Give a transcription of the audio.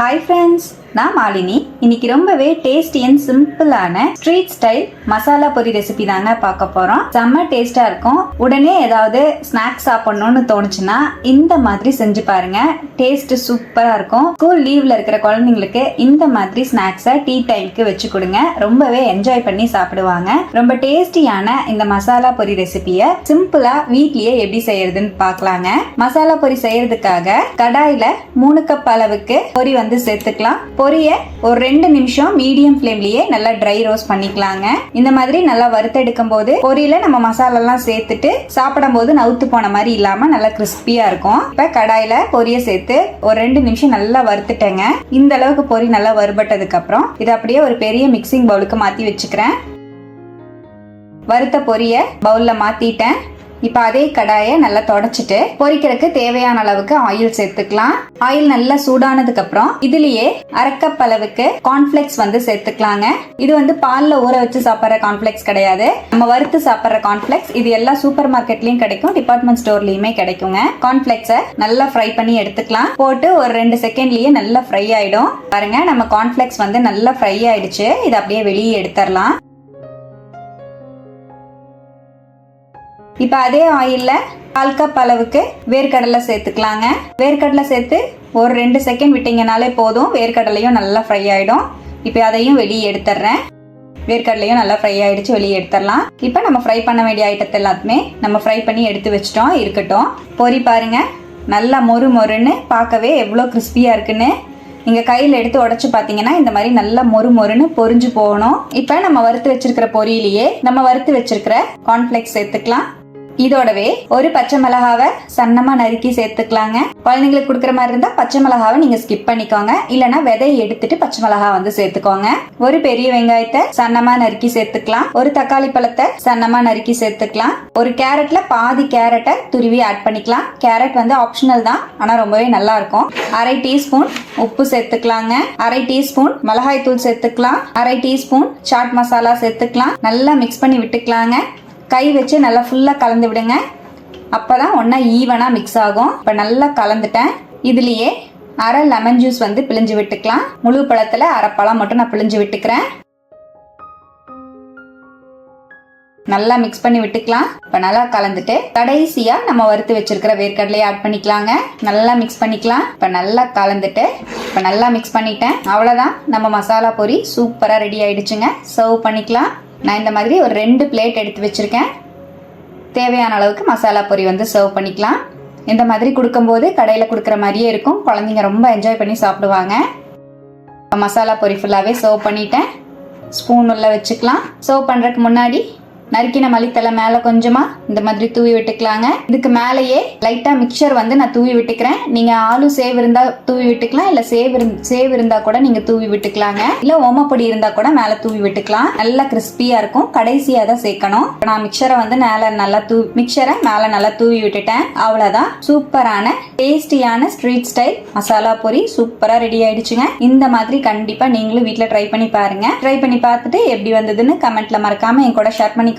Hi friends நான் மாலினி. இன்னைக்கு ரொம்பவே டேஸ்டி அண்ட் சிம்பிளான ஸ்ட்ரீட் ஸ்டைல் மசாலா பொரி ரெசிபி தாங்க பார்க்க போறோம். செம்ம டேஸ்டா இருக்கும். உடனே ஏதாவது ஸ்நாக்ஸ் சாப்பிடணும்னு தோணுச்சுன்னா இந்த மாதிரி செஞ்சு பாருங்க. டேஸ்ட் சூப்பரா இருக்கும். ஸ்கூல் லீவ்ல இருக்கிற குழந்தைங்களுக்கு இந்த மாதிரி ஸ்நாக்ஸை டீ டைம்க்கு வச்சு கொடுங்க. ரொம்பவே என்ஜாய் பண்ணி சாப்பிடுவாங்க. ரொம்ப டேஸ்டியான இந்த மசாலா பொரி ரெசிபியை சிம்பிளா வீட்லயே எப்படி செய்யறதுன்னு பார்க்கலாங்க. மசாலா பொரி செய்யறதுக்காக கடாயில மூணு கப் அளவுக்கு பொரி வந்து சேர்த்துக்கலாம். பொரிய ஒரு ரெண்டு நிமிஷம் மீடியம் ஃப்ளேம்லயே நல்லா ட்ரை ரோஸ்ட் பண்ணிக்கலாங்க. இந்த மாதிரி நல்லா வறுத்தெடுக்கும் போது பொரியல நம்ம மசாலா எல்லாம் சேர்த்துட்டு சாப்பிடும் போது நவுத்து போன மாதிரி இல்லாம நல்லா கிறிஸ்பியா இருக்கும். இப்ப கடாயில பொரிய சேர்த்து ஒரு ரெண்டு நிமிஷம் நல்லா வறுத்துட்டேங்க. இந்த அளவுக்கு பொரி நல்லா வறுபட்டதுக்கு அப்புறம் இதை அப்படியே ஒரு பெரிய மிக்சிங் பவுலுக்கு மாத்தி வச்சுக்கிறேன். வறுத்த பொரிய பவுல்ல மாத்திட்டேன். இப்போ அதே கடாயை நல்லா தொடச்சிட்டு பொரிக்கிறதுக்கு தேவையான அளவுக்கு ஆயில் சேர்த்துக்கலாம். ஆயில் நல்லா சூடானதுக்கு அப்புறம் இதுலயே அரைக்கப் அளவுக்கு கார்ன்ஃபிளெக்ஸ் வந்து சேர்த்துக்கலாங்க. இது வந்து பால்ல ஊற வச்சு சாப்பிட்ற கார்ன்ஃபிளெக்ஸ் கிடையாது. நம்ம வறுத்து சாப்பிட்ற கார்ன்ஃபிளெக்ஸ் இது எல்லா சூப்பர் மார்க்கெட்லயும் கிடைக்கும் டிபார்ட்மெண்ட் ஸ்டோர்லயுமே கிடைக்குங்க. கார்ன்ஃபிளெக்ஸை நல்லா ஃப்ரை பண்ணி எடுத்துக்கலாம். போட்டு ஒரு ரெண்டு செகண்ட்லயே நல்லா ஃப்ரை ஆயிடும். பாருங்க நம்ம கார்ன்ஃபிளெக்ஸ் வந்து நல்லா ஃப்ரை ஆயிடுச்சு. இதை அப்படியே வெளியே எடுத்துடலாம். இப்போ அதே ஆயிலில் கால் கப் அளவுக்கு வேர்க்கடலை சேர்த்துக்கலாங்க. வேர்க்கடலை சேர்த்து ஒரு ரெண்டு செகண்ட் விட்டிங்கனாலே போதும். வேர்க்கடலையும் நல்லா ஃப்ரை ஆகிடும் இப்போ அதையும் வெளியே எடுத்துடுறேன். வேர்க்கடலையும் நல்லா ஃப்ரை ஆகிடுச்சு வெளியே எடுத்துடலாம். இப்போ நம்ம ஃப்ரை பண்ண வேண்டிய ஐட்டத்தை எல்லாத்துமே நம்ம ஃப்ரை பண்ணி எடுத்து வச்சிட்டோம் இருக்கட்டும். பொறி பாருங்க. நல்லா மொறு மொறுன்னு பார்க்கவே எவ்வளோ கிறிஸ்பியாக இருக்குன்னு. நீங்கள் கையில் எடுத்து உடச்சி பார்த்தீங்கன்னா இந்த மாதிரி நல்லா மொறு மொறுன்னு பொரிஞ்சு போகணும். இப்போ நம்ம வறுத்து வச்சிருக்கிற பொரியிலேயே நம்ம வறுத்து வச்சிருக்கிற கார்ன்ஃப்ளெக்ஸ் சேர்த்துக்கலாம். இதோடவே ஒரு பச்சை மிளகாவை சன்னமா நறுக்கி சேர்த்துக்கலாங்க. குழந்தைங்களுக்கு கொடுக்குற மாதிரி இருந்தா பச்சை மிளகாவை நீங்க ஸ்கிப் பண்ணிக்கோங்க. இல்லனா விதையை எடுத்துட்டு பச்சை மிளகா வந்து சேர்த்துக்கோங்க. ஒரு பெரிய வெங்காயத்தை சன்னமா நறுக்கி சேர்த்துக்கலாம். ஒரு தக்காளி பழத்தை சன்னமா நறுக்கி சேர்த்துக்கலாம். ஒரு கேரட்ல பாதி கேரட்டை துருவி ஆட் பண்ணிக்கலாம். கேரட் வந்து ஆப்ஷனல் தான் ஆனா ரொம்பவே நல்லா இருக்கும் அரை டீஸ்பூன் உப்பு சேர்த்துக்கலாங்க. அரை டீஸ்பூன் மிளகாய் தூள் சேர்த்துக்கலாம். அரை டீஸ்பூன் சாட் மசாலா சேர்த்துக்கலாம். நல்லா மிக்ஸ் பண்ணி விட்டுக்கலாங்க. கை வச்சு நல்லா ஃபுல்லாக கலந்து விடுங்க. அப்போ தான் ஒன்றா ஈவனாக மிக்ஸ் ஆகும். இப்போ நல்லா கலந்துட்டேன். இதுலேயே அரை லெமன் ஜூஸ் வந்து பிழிஞ்சு விட்டுக்கலாம். முழு பழத்தில் அரை பழம் மட்டும் நான் பிழிஞ்சு விட்டுக்கிறேன். நல்லா மிக்ஸ் பண்ணி விட்டுக்கலாம். இப்போ நல்லா கலந்துட்டு கடைசியாக நம்ம வறுத்து வச்சிருக்கிற வேர்க்கடலையை ஆட் பண்ணிக்கலாங்க. நல்லா மிக்ஸ் பண்ணிக்கலாம். இப்போ நல்லா கலந்துட்டு இப்போ நல்லா மிக்ஸ் பண்ணிட்டேன். அவ்வளோதான் நம்ம மசாலா பொரி சூப்பராக ரெடி ஆயிடுச்சுங்க. சர்வ் பண்ணிக்கலாம். நான் இந்த மாதிரி ஒரு ரெண்டு பிளேட் எடுத்து வச்சுருக்கேன். தேவையான அளவுக்கு மசாலா பொரி வந்து சர்வ் பண்ணிக்கலாம். இந்த மாதிரி கொடுக்கும்போது கடையில் கொடுக்குற மாதிரியே இருக்கும். குழந்தைங்க ரொம்ப என்ஜாய் பண்ணி சாப்பிடுவாங்க. மசாலா பொரி ஃபுல்லாகவே சர்வ் பண்ணிட்டேன். ஸ்பூன் உள்ள வச்சுக்கலாம். சர்வ் பண்ணுறதுக்கு முன்னாடி நறுக்கின மல்லித்தலை மேலே கொஞ்சமாக இந்த மாதிரி தூவி விட்டுக்கலாங்க. இதுக்கு மேலேயே லைட்டாக மிக்சர் வந்து நான் தூவி விட்டுக்கிறேன். நீங்கள் ஆலு சேவ் இருந்தால் தூவி விட்டுக்கலாம் இல்லை சேவ் சேவ் இருந்தால் கூட நீங்கள் தூவி விட்டுக்கலாங்க. இல்லை ஓமப்பொடி இருந்தால் கூட மேலே தூவி விட்டுக்கலாம். நல்லா கிறிஸ்பியாக இருக்கும். கடைசியாக தான் சேர்க்கணும். நான் மிக்சரை வந்து மேலே நல்லா தூ மிக்சரை மேலே நல்லா தூவி விட்டுட்டேன். அவ்வளோதான் சூப்பரான டேஸ்டியான ஸ்ட்ரீட் ஸ்டைல் மசாலா பொரி சூப்பராக ரெடி ஆயிடுச்சுங்க. இந்த மாதிரி கண்டிப்பாக நீங்களும் வீட்டில் ட்ரை பண்ணி பாருங்க. ட்ரை பண்ணி பார்த்துட்டு எப்படி வந்ததுன்னு கமெண்ட்ல மறக்காம என் கூட ஷேர் பண்ணிக்கோங்க.